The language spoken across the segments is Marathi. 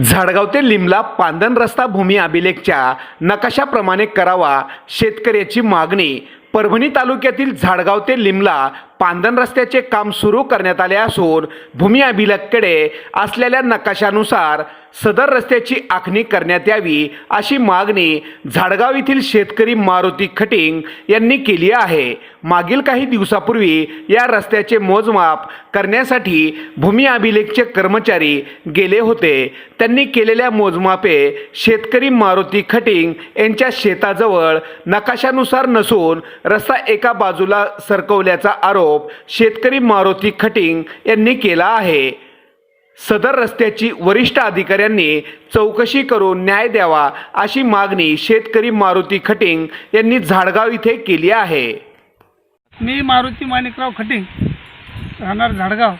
झाडगाव ते लिमला पांदन रस्ता भूमी अभिलेखच्या नकाशाप्रमाणे करावा शेतकऱ्याची मागणी. परभणी तालुक्यातील झाडगाव ते लिमला पांदन रस्त्याचे काम सुरू करण्यात आले असून भूमी अभिलेखकडे असलेल्या नकाशानुसार सदर रस्त्याची आखणी करण्यात यावी अशी मागणी झाडगाव येथील शेतकरी मारुती खटिंग यांनी केली आहे. मागील काही दिवसापूर्वी या रस्त्याचे मोजमाप करण्यासाठी भूमी अभिलेखचे कर्मचारी गेले होते. त्यांनी केलेल्या मोजमापे शेतकरी मारुती खटिंग यांच्या शेताजवळ नकाशानुसार नसून रस्ता एका बाजूला सरकवल्याचा आरोप शेतकरी मारुती खटिंग यांनी केला आहे. सदर रस्त्याची वरिष्ठ अधिकाऱ्यांनी चौकशी करून न्याय द्यावा अशी मागणी शेतकरी मारुती खटिंग यांनी झाडगाव इथे केली आहे. मी मारुती माणिकराव खटिंग राहणार झाडगाव.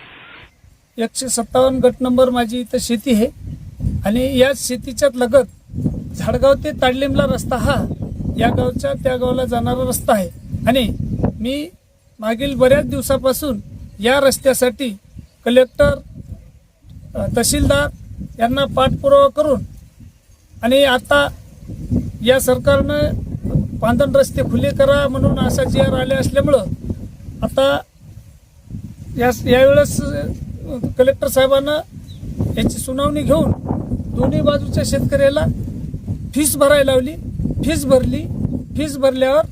एकशे सत्तावन्न गट नंबर माझी इथं शेती आहे. आणि या शेतीच्याच लगत झाडगाव ते ताडलिमला रस्ता हा या गावच्या त्या गावाला जाणारा रस्ता आहे. आणि मी मागील बऱ्याच दिवसापासून या रस्त्यासाठी कलेक्टर तहसीलदार यांना पाठपुरावा करून आणि आता या सरकारनं पांधन रस्ते खुले करा म्हणून असा जी आर आले असल्यामुळं आता या यावेळेस कलेक्टर साहेबांना याची सुनावणी घेऊन दोन्ही बाजूच्या शेतकऱ्याला फीस भरायला लावली. फीस भरली. फीस भरल्यावर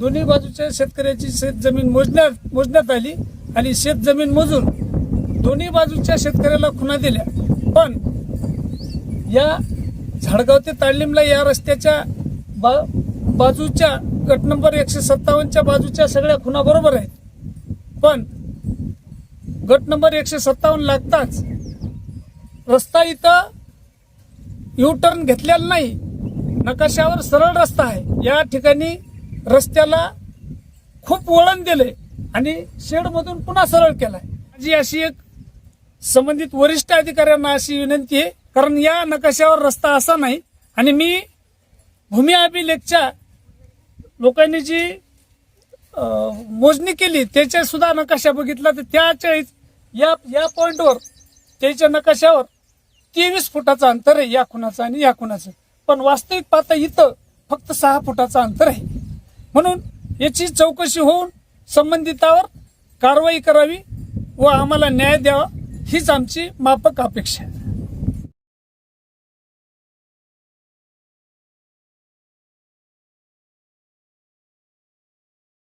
दोन्ही बाजूच्या शेतकऱ्याची शेत जमीन मोजण्यात मोजण्यात आली आणि शेत जमीन मोजून दोन्ही बाजूच्या शेतकऱ्याला खुणा दिल्या. पण या झाडगाव ते ताळलिमला या रस्त्याच्या बा बाजूच्या गट नंबर एकशे सत्तावन्नच्या बाजूच्या सगळ्या खुणा बरोबर आहेत. पण गट नंबर एकशे सत्तावन्न लागताच रस्ता इथं यू टर्न घेतलेला नाही. नकाशावर सरळ रस्ता आहे. या ठिकाणी रस्त्याला खूप वळण दिलंय आणि शेडमधून पुन्हा सरळ केलाय. माझी अशी एक संबंधित वरिष्ठ अधिकाऱ्यांना अशी विनंती आहे कारण या नकाशावर रस्ता असा नाही. आणि मी भूमी अभिलेखच्या लोकांनी जी मोजणी केली त्याच्या सुद्धा नकाशा बघितला तर त्याच्या या या पॉईंटवर त्याच्या नकाशावर तेवीस फुटाचं अंतर आहे या खुणाचं आणि या खुणाचं पण वास्तविक पाहता इथं फक्त सहा फुटाचं अंतर आहे. म्हणून याची चौकशी होऊन संबंधितावर कारवाई करावी व आम्हाला न्याय द्यावा हीच आमची मापक अपेक्षा आहे.